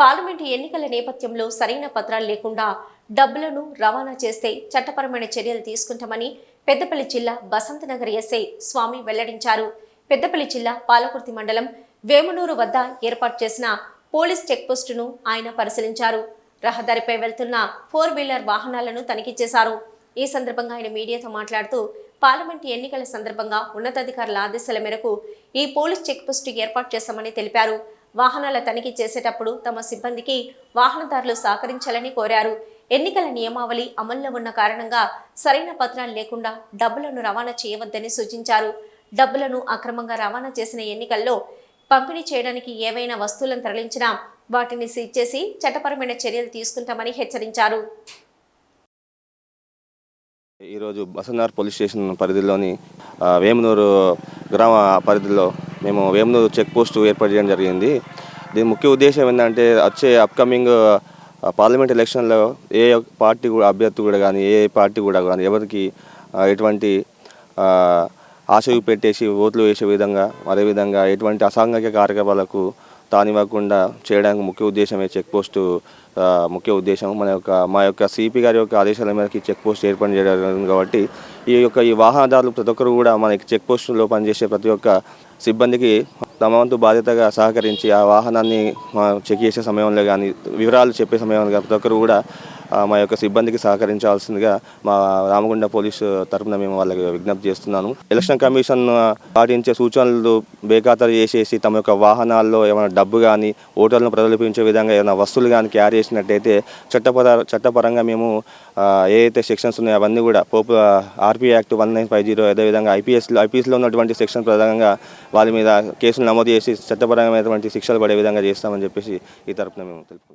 Parliament ఎన్నికల నేపథ్యంలో సరైన పత్రాలు లేకుండా డబ్బులను రవాణా చేస్తే చట్టపరమైన చర్యలు తీసుకుంటామని పెద్దపల్లి జిల్లా బసంతనగర్ ఎస్ఐ స్వామి వెల్లడించారు. పెద్దపల్లి జిల్లా పాలకుర్తి మండలం వేమునూరు వద్ద ఏర్పాటు చేసిన పోలీస్ చెక్పోస్టును ఆయన పరిశీలించారు. రహదారిపై వెళ్తున్న ఫోర్ వీలర్ వాహనాలను తనిఖీ చేశారు. ఈ సందర్భంగా ఆయన మీడియాతో మాట్లాడుతూ పార్లమెంట్ ఎన్నికల సందర్భంగా ఉన్నతాధికారుల ఆదేశాల మేరకు ఈ పోలీస్ చెక్పోస్టు ఏర్పాటు చేశామని తెలిపారు. వాహనాల తనిఖీ చేసేటప్పుడు తమ సిబ్బందికి వాహనదారులు సహకరించాలని కోరారు. ఎన్నికల నియమావళి అమల్లో ఉన్న కారణంగా సరైన పత్రాలు లేకుండా డబ్బులను రవాణా చేయవద్దని సూచించారు. డబ్బులను అక్రమంగా రవాణా చేసిన ఎన్నికల్లో పంపిణీ చేయడానికి ఏవైనా వస్తువులను తరలించినా వాటిని సీజ్ చేసి చట్టపరమైన చర్యలు తీసుకుంటామని హెచ్చరించారు. ఈరోజు బసన్నార్ పోలీస్ స్టేషన్ పరిధిలోని వేమునూరు గ్రామ పరిధిలో మేము వేమునూరు చెక్ పోస్ట్ ఏర్పాటు చేయడం జరిగింది. దీని ముఖ్య ఉద్దేశం ఏంటంటే వచ్చే అప్కమింగ్ పార్లమెంట్ ఎలక్షన్లో ఏ పార్టీ కూడా అభ్యర్థి కూడా కానీ ఏ పార్టీ కూడా కానీ ఎవరికి ఎటువంటి ఆశ పెట్టేసి ఓట్లు వేసే విధంగా అదేవిధంగా ఎటువంటి అసాంఘిక కార్యక్రమాలకు తానివ్వకుండా చేయడానికి ముఖ్య ఉద్దేశమే చెక్ పోస్టు ముఖ్య ఉద్దేశం మన యొక్క మా యొక్క సిపి గారి యొక్క ఆదేశాల మేరకు ఈ చెక్ పోస్ట్ ఏర్పాటు చేయడం కాబట్టి ఈ యొక్క ఈ వాహనదారులు ప్రతి ఒక్కరు కూడా మనకి చెక్ పోస్టులో పనిచేసే ప్రతి ఒక్క సిబ్బందికి తమ వంతు బాధ్యతగా సహకరించి ఆ వాహనాన్ని చెక్ చేసే సమయంలో కానీ వివరాలు చెప్పే సమయంలో కానీ ప్రతి ఒక్కరు కూడా మా యొక్క సిబ్బందికి సహకరించాల్సిందిగా మా రామగుండ పోలీసు తరపున మేము వాళ్ళకి విజ్ఞప్తి చేస్తున్నాను. ఎలక్షన్ కమిషన్ పాటించే సూచనలు బేఖాతరు చేసేసి తమ యొక్క వాహనాల్లో ఏమైనా డబ్బు కానీ ఓటర్లను ప్రదర్పించే విధంగా ఏమైనా వస్తువులు కానీ క్యారీ చేసినట్టయితే చట్టపర చట్టపరంగా మేము ఆ, ఏ సెక్షన్స్ ఉన్నాయో అవన్నీ కూడా పోపు RP act one nine five zero అదేవిధంగా ఐపీఎస్లో ఐపీఎస్లో ఉన్నటువంటి సెక్షన్ ప్రధానంగా వాళ్ళ మీద కేసులు నమోదు చేసి చట్టపరమైనటువంటి శిక్షలు పడే విధంగా చేస్తామని చెప్పేసి ఈ తరపున మేము తెలుపు